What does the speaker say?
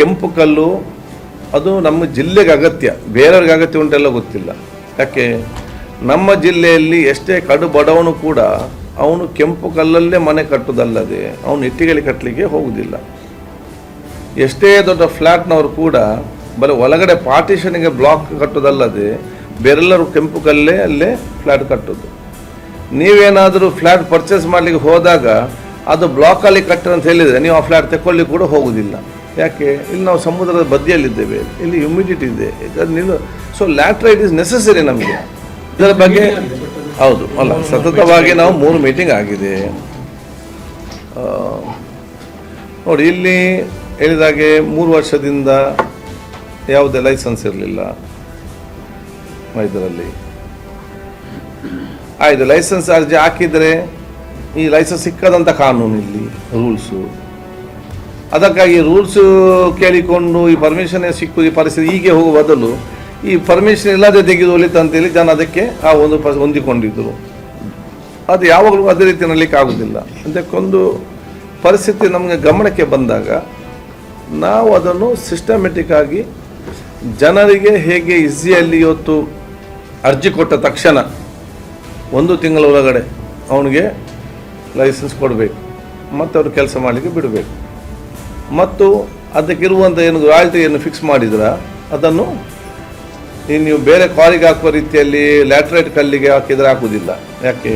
ಕೆಂಪು ಕಲ್ಲು, ಅದು ನಮ್ಮ ಜಿಲ್ಲೆಗೆ ಅಗತ್ಯ. ಬೇರೆಯವ್ರಿಗೆ ಅಗತ್ಯ ಉಂಟೆಲ್ಲ ಗೊತ್ತಿಲ್ಲ. ಯಾಕೆ? ನಮ್ಮ ಜಿಲ್ಲೆಯಲ್ಲಿ ಎಷ್ಟೇ ಕಡು ಬಡವನು ಕೂಡ ಅವನು ಕೆಂಪು ಕಲ್ಲಲ್ಲೇ ಮನೆ ಕಟ್ಟುವುದಲ್ಲದೆ ಅವನು ಇಟ್ಟಿಗೆಲಿ ಕಟ್ಟಲಿಕ್ಕೆ ಹೋಗುವುದಿಲ್ಲ ಎಷ್ಟೇ ದೊಡ್ಡ ಫ್ಲ್ಯಾಟ್ನವರು ಕೂಡ ಬರೀ ಒಳಗಡೆ ಪಾರ್ಟಿಷನ್ಗೆ ಬ್ಲಾಕ್ ಕಟ್ಟೋದಲ್ಲದೆ ಬೇರೆಲ್ಲರೂ ಕೆಂಪು ಕಲ್ಲೇ ಅಲ್ಲೇ ಫ್ಲ್ಯಾಟ್ ಕಟ್ಟೋದು. ನೀವೇನಾದರೂ ಫ್ಲ್ಯಾಟ್ ಪರ್ಚೇಸ್ ಮಾಡಲಿಕ್ಕೆ ಹೋದಾಗ ಅದು ಬ್ಲಾಕಲ್ಲಿ ಕಟ್ಟರಂತ ಹೇಳಿದರೆ ನೀವು ಆ ಫ್ಲ್ಯಾಟ್ ತಗೊಳ್ಳಿ ಕೂಡ ಹೋಗುವುದಿಲ್ಲ ಯಾಕೆ? ಇಲ್ಲಿ ನಾವು ಸಮುದ್ರದ ಬದಿಯಲ್ಲಿದ್ದೇವೆ. ಇಲ್ಲಿ ಹ್ಯುಮಿಡಿಟಿ ಇದೆ. ನಿಲ್ಲು ಸೊ ಲ್ಯಾಟ್ರೈಟ್ ಇಸ್ ನೆಸಸರಿ ನಮಗೆ. ಇದರ ಬಗ್ಗೆ ಹೌದು, ಅಲ್ಲ, ಸತತವಾಗಿ ನಾವು ಮೂರು ಮೀಟಿಂಗ್ ಆಗಿದೆ. ನೋಡಿ, ಇಲ್ಲಿ ಹೇಳಿದಾಗೆ ಮೂರು ವರ್ಷದಿಂದ ಯಾವುದೇ ಲೈಸೆನ್ಸ್ ಇರಲಿಲ್ಲ ಇದರಲ್ಲಿ. ಆಯಿತು ಲೈಸೆನ್ಸ್ ಅರ್ಜಿ ಹಾಕಿದರೆ ಈ ಲೈಸೆನ್ಸ್ ಸಿಕ್ಕದಂಥ ಕಾನೂನು ಇಲ್ಲಿ ರೂಲ್ಸು ಅದಕ್ಕಾಗಿ ರೂಲ್ಸು ಕೇಳಿಕೊಂಡು ಈ ಪರ್ಮಿಷನ್ ಸಿಕ್ಕು ಈ ಪರಿಸ್ಥಿತಿ ಹೀಗೆ ಹೋಗುವ ಬದಲು ಈ ಪರ್ಮಿಷನ್ ಇಲ್ಲದೆ ತೆಗೆದು ಹೇಳಿ ಜನ ಅದಕ್ಕೆ ಆ ಒಂದು ಪ ಹೊಂದಿಕೊಂಡಿದ್ದರು. ಅದು ಯಾವಾಗಲೂ ಅದೇ ರೀತಿ ನಡಲಿಕ್ಕೆ ಆಗುವುದಿಲ್ಲ ಅದಕ್ಕೊಂದು ಪರಿಸ್ಥಿತಿ ನಮಗೆ ಗಮನಕ್ಕೆ ಬಂದಾಗ ನಾವು ಅದನ್ನು ಸಿಸ್ಟಮೆಟಿಕ್ಕಾಗಿ ಜನರಿಗೆ ಹೇಗೆ ಈಸಿಯಲ್ಲಿ ಇವತ್ತು ಅರ್ಜಿ ಕೊಟ್ಟ ತಕ್ಷಣ ಒಂದು ತಿಂಗಳ ಒಳಗಡೆ ಅವನಿಗೆ ಲೈಸೆನ್ಸ್ ಕೊಡಬೇಕು. ಮತ್ತು ಅವರು ಕೆಲಸ ಮಾಡಲಿಕ್ಕೆ ಬಿಡಬೇಕು. ಮತ್ತು ಅದಕ್ಕಿರುವಂಥ ಏನು ರಾಯಲ್ಟಿಯನ್ನು ಫಿಕ್ಸ್ ಮಾಡಿದ್ರ? ಅದನ್ನು ನೀವು ಬೇರೆ ಕ್ವಾರಿಗೆ ಹಾಕುವ ರೀತಿಯಲ್ಲಿ ಲ್ಯಾಟ್ರೈಟ್ ಕಲ್ಲಿಗೆ ಹಾಕಿದರೆ ಹಾಕುವುದಿಲ್ಲ. ಯಾಕೆ?